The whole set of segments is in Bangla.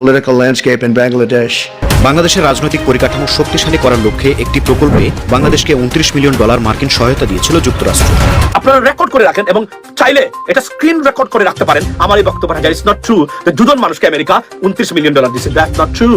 political landscape in Bangladesh. বাংলাদেশের রাজনৈতিক পরিকাঠামো শক্তিশালী করার লক্ষ্যে একটি প্রকল্পে বাংলাদেশকে উনত্রিশ মিলিয়ন ডলার মার্কিন সহায়তা দিয়েছিল যুক্তরাষ্ট্র। আপনারা রেকর্ড করে রাখেন এবং চাইলে এটা স্ক্রিন রেকর্ড করে রাখতে পারেন। আমার এই বক্তব্য ইটস নট ট্রু দুজন মানুষকে আমেরিকা উনত্রিশ মিলিয়ন ডলার দিয়েছে। দ্যাটস নট ট্রু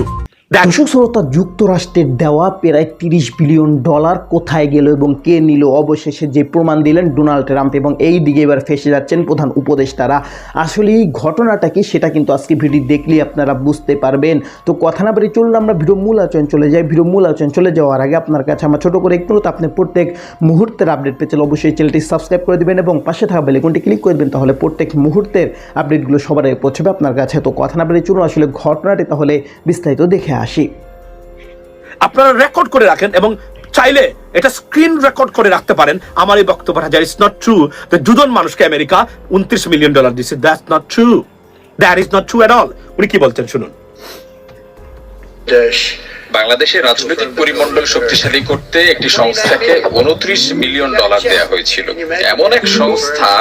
দর্শক শ্রোতা যুক্তরাষ্ট্রের দেওয়া প্রায় তিরিশ বিলিয়ন ডলার কোথায় গেল এবং কে নিল? অবশেষে যে প্রমাণ দিলেন ডোনাল্ড ট্রাম্প এবং এই দিকে এবার ফেসে যাচ্ছেন প্রধান উপদেষ্টারা। আসলে এই ঘটনাটা কি সেটা কিন্তু আজকে ভিডিও দেখলেই আপনারা বুঝতে পারবেন। তো কথা না বেরিয়ে চলুন আমরা ভিডিও মূল আচরণ চলে যাই। ভিডিও মূল আচরণ চলে যাওয়ার আগে আপনার কাছে আমার ছোটো করে একটু আপনি প্রত্যেক মুহূর্তের আপডেট পেতে চাইলে অবশ্যই চ্যানেলটি সাবস্ক্রাইব করে দেবেন এবং পাশে থাকা বেলেকনটি ক্লিক করে দেবেন, তাহলে প্রত্যেক মুহূর্তের আপডেটগুলো সবার আগে পৌঁছবে আপনার কাছে। তো কথা না বেরিয়ে চলুন, আসলে ঘটনাটি তাহলে বিস্তারিত দেখে আসি। আপনারা রেকর্ড করে রাখেন এবং চাইলে এটা স্ক্রিন রেকর্ড করে রাখতে পারেন। আমার এই বক্তব্যটা ইটস নট ট্রু দুজন মানুষকে আমেরিকা উনত্রিশ মিলিয়ন ডলার দিচ্ছে that's not true that is not true at all উনি কি বলছেন? শুনুন। বাংলাদেশের রাজনৈতিক পরিমণ্ডল শক্তিশালী করতে একটি সংস্থাকে উনত্রিশ মিলিয়ন ডলার দেওয়া হয়েছিল। এমন এক সংস্থা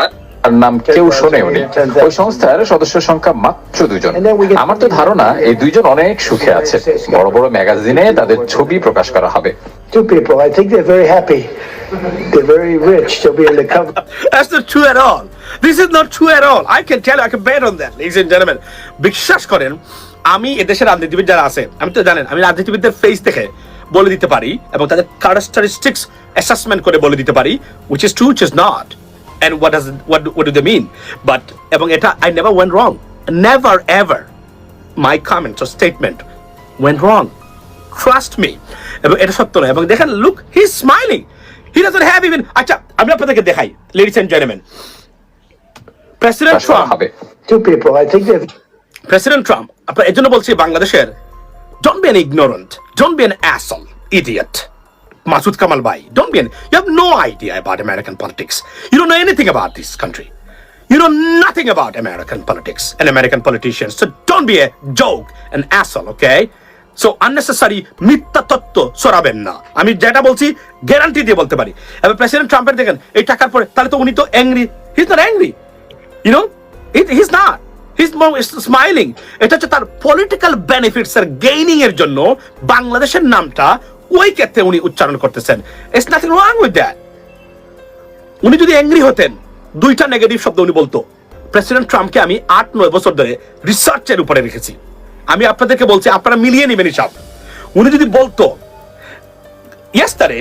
তার নাম কেউ শোনেওনি ওই সংস্থার সদস্য সংখ্যা মাত্র দুজন আমার তো ধারণা এই দুইজন অনেক সুখে আছে বড় বড় ম্যাগাজিনে তাদের ছবি প্রকাশ করা হবে two people. I think they're very happy. They're very rich. They'll be able to cover. That's not true at all. This is not true at all. I can tell you, I can bet on that, ladies and gentlemen. বিশ্বাস করেন আমি এদেশের রাজনীতিবিদ যারা আছে আমি তো জানেন আমি রাজনীতিবিদদের ফেস দেখে বলে দিতে পারি এবং তাদের ক্যারেক্টারিস্টিক্স অ্যাসেসমেন্ট করে বলে দিতে পারি which is true which is not and what does what what do they mean but এবং এটা I never went wrong never ever my comments or statement went wrong trust me এবং এটা সত্য নয় এবং দেখেন look he smiling he doesn't have even আচ্ছা আমি আপনাদেরকে দেখাই ladies and gentleman President Trump হবে। Two people. I think they've. President Trump আপনার এর জন্য বলছি বাংলাদেশের don't be an ignorant don't be an asshole idiot Masud Kamal ভাই don't be an you have no idea about American politics you don't know anything about this country You know nothing about American politics and American politicians. So don't be a joke, an asshole, okay? So unnecessary মিথ্যা তত্ত্ব সরাবেন না আমি যেটা বলছি গ্যারান্টি দিয়ে বলতে পারি। এবার প্রেসিডেন্ট ট্রাম্পের দেখেন এই টাকার পরে তাহলে তো উনি তো angry he not angry you know he not he smiling এটা হচ্ছে তার পলিটিক্যাল বেনিফিটস এর গেইনিং এর জন্য বাংলাদেশের নামটা ওই ক্ষেত্রে উনি উচ্চারণ করতেছেন? It's nothing wrong with that উনি যদি অ্যাংরি হতেন, দুইটা নেগেটিভ শব্দ উনি বলতো। প্রেসিডেন্ট ট্রাম্পকে আমি আট, নয় বছর ধরে রিসার্চের উপরে রেখেছি। আমি আপনাদেরকে বলছি, আপনারা মিলিয়ে নেবেন হিসাব উনি যদি বলতো ইয়েস্টারে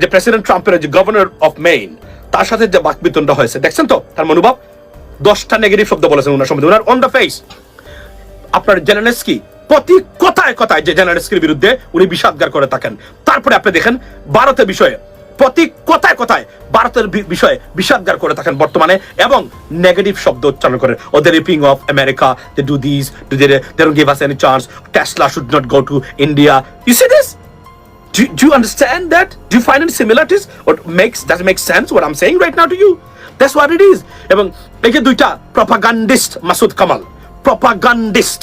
যে প্রেসিডেন্ট ট্রাম্পের যে গভর্নর অফ মেইন তার সাথে যে বাকবিতনটা হয়েছে, দেখছেন তো? তার মনোভাব? দশটা নেগেটিভ শব্দ বলেছেন ওনার সম্বন্ধে। ওনার অন দ্য ফেস আপনার জেনারেস্কি প্রতি কথায় কথায় যে জেনারেস্কির বিরুদ্ধে উনি বিষাদগার করে থাকেন তারপরে আপনি দেখেন ভারতের বিষয়ে প্রতি কথায় কথায় ভারতের বিষয়ে বিষাদগার করে থাকেন বর্তমানে এবং নেগেটিভ শব্দ উচ্চারণ করেন ওদের ripping off America they do this do they they don't give us any chance Tesla should not go to India you see this Do, do you understand that? Do you find any similarities? Or makes does it make sense what I'm saying right now to you? That's what it is. এবং এই যে দুইটা প্রপাগান্ডিস্ট মাসুদ কামাল প্রপাগান্ডিস্ট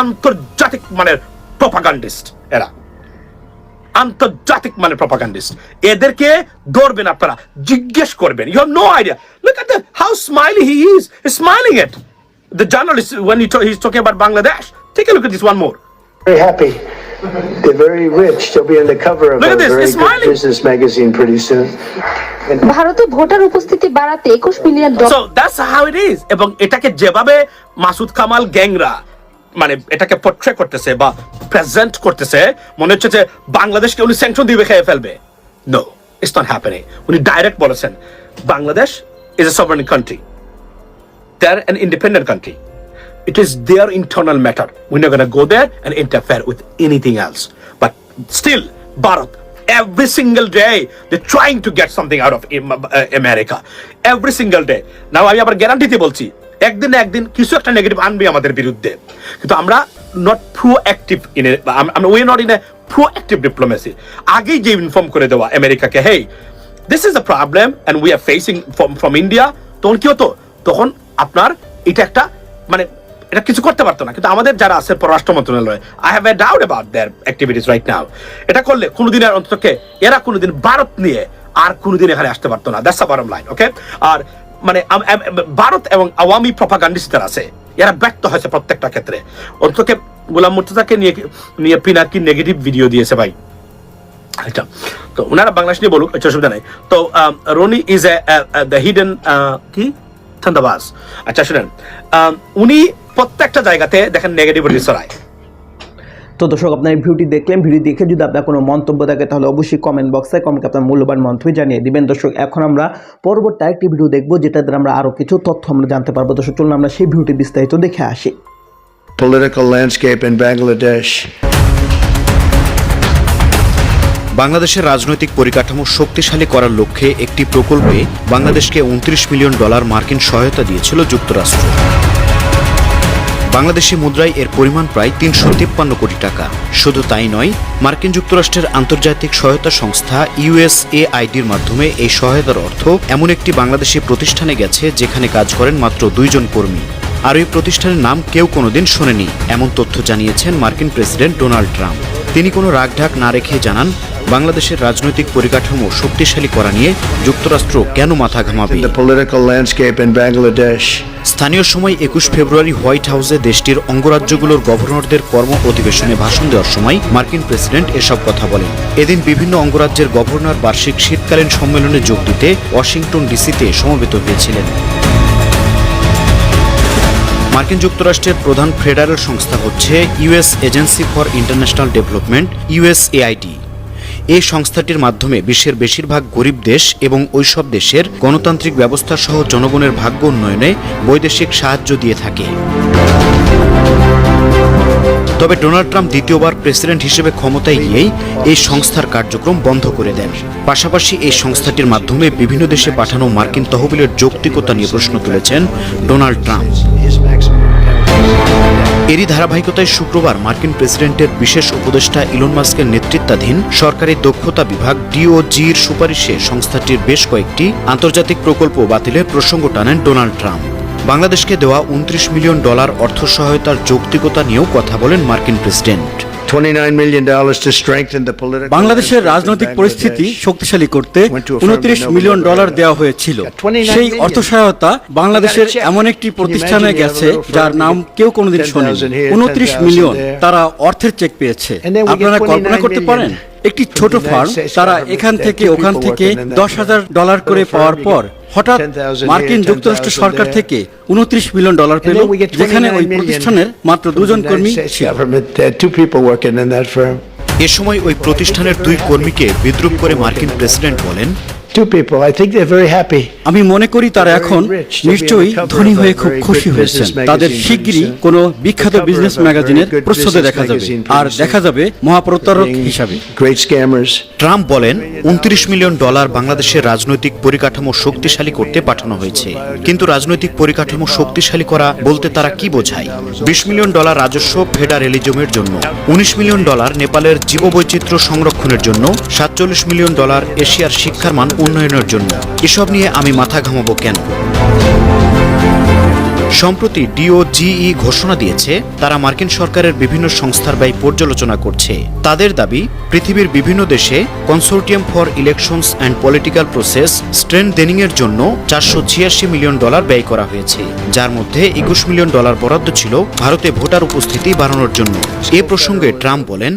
আন্তর্জাতিক মানের প্রপাগান্ডিস্ট এরা আন্তর্জাতিক মানের প্রপাগান্ডিস্ট এদেরকে ধরবেন আপনারা জিজ্ঞেস করবেন you have no idea look at how smiley he is smiling at the journalist when he he's talking about Bangladesh take a look at this one more Very happy. They're very rich. They'll be on the cover of Look a this, very it's good smiling. business magazine pretty soon. ভারতে ভোটার উপস্থিতি বাড়াতে একুশ million so that's how it is এবং এটাকে যেভাবে মাসুদ কামাল গ্যাংরা মানে এটাকে পোট্রে করতেছে বা প্রেজেন্ট করতেছে মনে হচ্ছে যে বাংলাদেশকে উনি স্যাংশন দিবে খেয়ে ফেলবে নো ইটস নট হ্যাপেনিং উনি ডাইরেক্ট বলেছেন Bangladesh is a sovereign country they are an independent country. It is their internal matter. We're not going to go and interfere with anything else. But still, Bharat, every single day, they're trying to get something out of uh, America. Every single day. Now, আমি আবার গ্যারান্টিতে বলছি একদিন একদিন কিছু একটা নেগেটিভ আনবে আমাদের বিরুদ্ধে। কিন্তু আমরা নট প্রো অ্যাক্টিভ ইন আমরা we not in a proactive diplomacy আগেই যে ইনফর্ম করে দেওয়া আমেরিকাকে, hey this is the problem and we are facing from from India তখন কি হতো? তখন আপনার এটা একটা মানে এটা কিছু করতে পারতো না। কিন্তু আমাদের যারা আছে পররাষ্ট্র মন্ত্রণালয় I have a doubt about their activities right now এটা করলে কোনোদিন আর অন্ততকে এরা কোনোদিন ভারত নিয়ে আর কোনোদিন এখানে আসতে পারতো না। That's a bottom line okay আর মানে ভারত এবং আওয়ামী প্রপাগান্ডিস্টরা আছে, এরা ব্যর্থ হয়েছে প্রত্যেকটা ক্ষেত্রে। অন্তত গোলাম মুর্তজাকে নিয়ে নিয়ে পিনাকি নেগেটিভ ভিডিও দিয়েছে ভাই। আচ্ছা তো ওনারা বাংলাদেশ নিয়ে বলুক আচ্ছা অসুবিধা নাই। তো Roni is a the hidden কি? থান্দাবাজ। আচ্ছা শুনেন উনি প্রত্যেকটা জায়গাতে দেখেন নেগেটিভিটি ছড়ায়। তো দর্শক আপনার এই ভিডিওটি দেখলেন ভিডিও দেখে যদি আপনার কোনো মন্তব্য থাকে তাহলে অবশ্যই কমেন্ট বক্সে কমেন্ট আপনার মূল্যবান মন্তব্য জানিয়ে দিবেন। দর্শক এখন আমরা পরবর্তী একটি ভিডিও দেখব যেটা দ্বারা আমরা আরও কিছু তথ্য আমরা জানতে পারব। দর্শক চলুন আমরা সেই ভিডিওটি বিস্তারিত দেখে আসি। Political landscape in Bangladesh. বাংলাদেশের রাজনৈতিক পরিকাঠামো শক্তিশালী করার লক্ষ্যে একটি প্রকল্পে বাংলাদেশকে উনত্রিশ মিলিয়ন ডলার মার্কিন সহায়তা দিয়েছিল যুক্তরাষ্ট্র। বাংলাদেশি মুদ্রায় এর পরিমাণ প্রায় তিনশো তিপ্পান্ন কোটি টাকা। শুধু তাই নয়, মার্কিন যুক্তরাষ্ট্রের আন্তর্জাতিক সহায়তা সংস্থা ইউএসএআইডির মাধ্যমে এই সহায়তার অর্থ এমন একটি বাংলাদেশি প্রতিষ্ঠানে গেছে যেখানে কাজ করেন মাত্র দুইজন কর্মী। আর ওই প্রতিষ্ঠানের নাম কেউ কোনোদিন শোনেনি, এমন তথ্য জানিয়েছেন মার্কিন প্রেসিডেন্ট ডোনাল্ড ট্রাম্প। তিনি কোনো রাগঢাক না রেখে জানান বাংলাদেশের রাজনৈতিক পরিকাঠামো শক্তিশালী করা নিয়ে যুক্তরাষ্ট্র কেন মাথা ঘামাবে? The political landscape in স্থানীয় সময় একুশ ফেব্রুয়ারি হোয়াইট হাউসে দেশটির অঙ্গরাজ্যগুলোর গভর্নরদের কর্ম অধিবেশনে ভাষণ দেওয়ার সময় মার্কিন প্রেসিডেন্ট এসব কথা বলেন। এদিন বিভিন্ন অঙ্গরাজ্যের গভর্নর বার্ষিক শীতকালীন সম্মেলনে যোগ দিতে ওয়াশিংটন ডিসিতে সমবেত হয়েছিলেন। মার্কিন যুক্তরাষ্ট্রের প্রধান ফেডারেল সংস্থা হচ্ছে US agency for international development USAID এই সংস্থাটির মাধ্যমে বিশ্বের বেশিরভাগ গরিব দেশ এবং ওইসব দেশের গণতান্ত্রিক ব্যবস্থা সহ জনগণের ভাগ্য উন্নয়নে বৈদেশিক সাহায্য দিয়ে থাকে তবে ডোনাল্ড ট্রাম্প দ্বিতীয়বার প্রেসিডেন্ট হিসেবে ক্ষমতায় গিয়েই এই সংস্থার কার্যক্রম বন্ধ করে দেন পাশাপাশি এই সংস্থাটির মাধ্যমে বিভিন্ন দেশে পাঠানো মার্কিন তহবিলের যৌক্তিকতা নিয়ে প্রশ্ন তুলেছেন ডোনাল্ড ট্রাম্প. এরই ধারাবাহিকতায় শুক্রবার মার্কিন প্রেসিডেন্টের বিশেষ উপদেষ্টা ইলন মাস্কের নেতৃত্বাধীন সরকারি দক্ষতা বিভাগ ডিওজির সুপারিশে সংস্থাটির বেশ কয়েকটি আন্তর্জাতিক প্রকল্প বাতিলের প্রসঙ্গ টানেন ডোনাল্ড ট্রাম্প। বাংলাদেশকে দেওয়া উনত্রিশ মিলিয়ন ডলার অর্থ সহায়তার যৌক্তিকতা নিয়েও কথা বলেন মার্কিন প্রেসিডেন্ট। বাংলাদেশের রাজনৈতিক পরিস্থিতি শক্তিশালী করতে 29 মিলিয়ন ডলার দেওয়া হয়েছিল। সেই অর্থ সহায়তা বাংলাদেশের এমন একটি প্রতিষ্ঠানে গেছে যার নাম কেউ কোনোদিন শুনেনি। উনত্রিশ মিলিয়ন তারা অর্থের চেক পেয়েছে। আপনারা কল্পনা করতে পারেন? একটি ছোট ফার্ম তারা এখান থেকে ওখান থেকে দশ হাজার ডলার করে পাওয়ার পর হঠাৎ মার্কিন যুক্তরাষ্ট্র সরকার থেকে উনত্রিশ মিলিয়ন ডলার পেল যেখানে ওই প্রতিষ্ঠানের মাত্র দুজন কর্মী এ সময় ওই প্রতিষ্ঠানের দুই কর্মীকে বিদ্রুপ করে মার্কিন প্রেসিডেন্ট বলেন Two people. I think they're very happy. আমি মনে করি তারা এখন নিশ্চয়ই ধনী হয়ে খুব খুশি হয়েছেন। তাদের শিগগিরই কোনো বিখ্যাত বিজনেস ম্যাগাজিনের প্রচ্ছদে দেখা যাবে। আর দেখা যাবে মহাপ্রতারক হিসাবে। ট্রাম্প বলেন উনত্রিশ মিলিয়ন ডলার বাংলাদেশের রাজনৈতিক পরিকাঠামো শক্তিশালী করতে পাঠানো হয়েছে। কিন্তু রাজনৈতিক পরিকাঠামো শক্তিশালী করা বলতে তারা কি বোঝায়? বিশ মিলিয়ন ডলার রাজস্ব ফেডারেলিজমের জন্য উনিশ মিলিয়ন ডলার নেপালের জীববৈচিত্র্য সংরক্ষণের জন্য সাতচল্লিশ মিলিয়ন ডলার এশিয়ার শিক্ষার মান উন্নয়নের জন্য। এসব নিয়ে আমি মাথা ঘামাবো কেন? সম্প্রতি ডিওজিই ঘোষণা দিয়েছে, তারা মার্কিন সরকারের বিভিন্ন সংস্থার ব্যয় পর্যালোচনা করছে। তাদের দাবি, পৃথিবীর বিভিন্ন দেশে consortium for elections and political process strengthening এর জন্য চারশো ছিয়াশি মিলিয়ন ডলার ব্যয় করা হয়েছে, যার মধ্যে একুশ মিলিয়ন ডলার বরাদ্দ ছিল ভারতে ভোটার উপস্থিতি বাড়ানোর জন্য। এ প্রসঙ্গে ট্রাম্প বলেন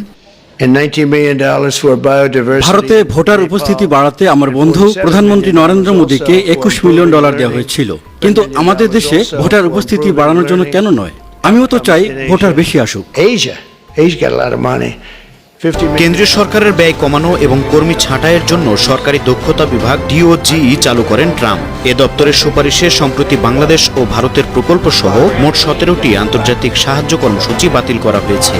And $19 million for biodiversity. ভারতে ভোটার উপস্থিতি বাড়াতে আমার বন্ধু প্রধানমন্ত্রী নরেন্দ্র মোদীকে একুশ মিলিয়ন ডলার দেওয়া হয়েছিল কিন্তু আমাদের দেশে ভোটার উপস্থিতি বাড়ানোর জন্য কেন নয় আমিও তো চাই ভোটার বেশি আসুক Asia. Asia got a lot of money. 50 million. কেন্দ্রীয় সরকারের ব্যয় কমানো এবং কর্মী ছাঁটাইয়ের জন্য সরকারি দক্ষতা বিভাগ ডিওজিই চালু করেন ট্রাম্প এ দপ্তরের সুপারিশে সম্প্রতি বাংলাদেশ ও ভারতের প্রকল্প সহ মোট সতেরোটি আন্তর্জাতিক সাহায্য কর্মসূচি বাতিল করা হয়েছে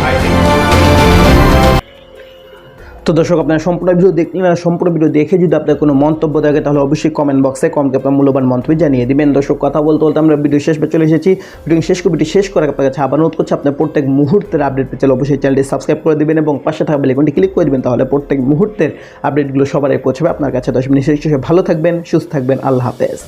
তো দর্শক, আপনারা সম্পূর্ণ ভিডিও দেখলেন সম্পূর্ণ ভিডিও দেখে যদি আপনার কোনো মন্তব্য থাকে, তাহলে অবশ্যই কমেন্ট বক্সে কমকে আপনার মূল্যবান মন্তব্য জানিয়ে দিবেন। দর্শক, কথা বলতে বলতে আমরা ভিডিও শেষ চলে এসেছি। ভিডিও শেষ করে ভিডিও শেষ করে আপনার কাছে আবার অনুরোধ করছি, আপনার প্রত্যেক মুহূর্তের আপডেট পেতে অবশ্যই চ্যানেলটি সাবস্ক্রাইব করে দেবেন এবং পাশে থাকা বেলাইকনটি ক্লিক করে দিবেন, তাহলে প্রত্যেক মুহূর্তের আপডেটগুলো সবার পৌঁছবে। আপনার কাছে দশ মিনিট শেষ ভালো থাকবেন, সুস্থ থাকবেন, আল্লাহ হাফেজ।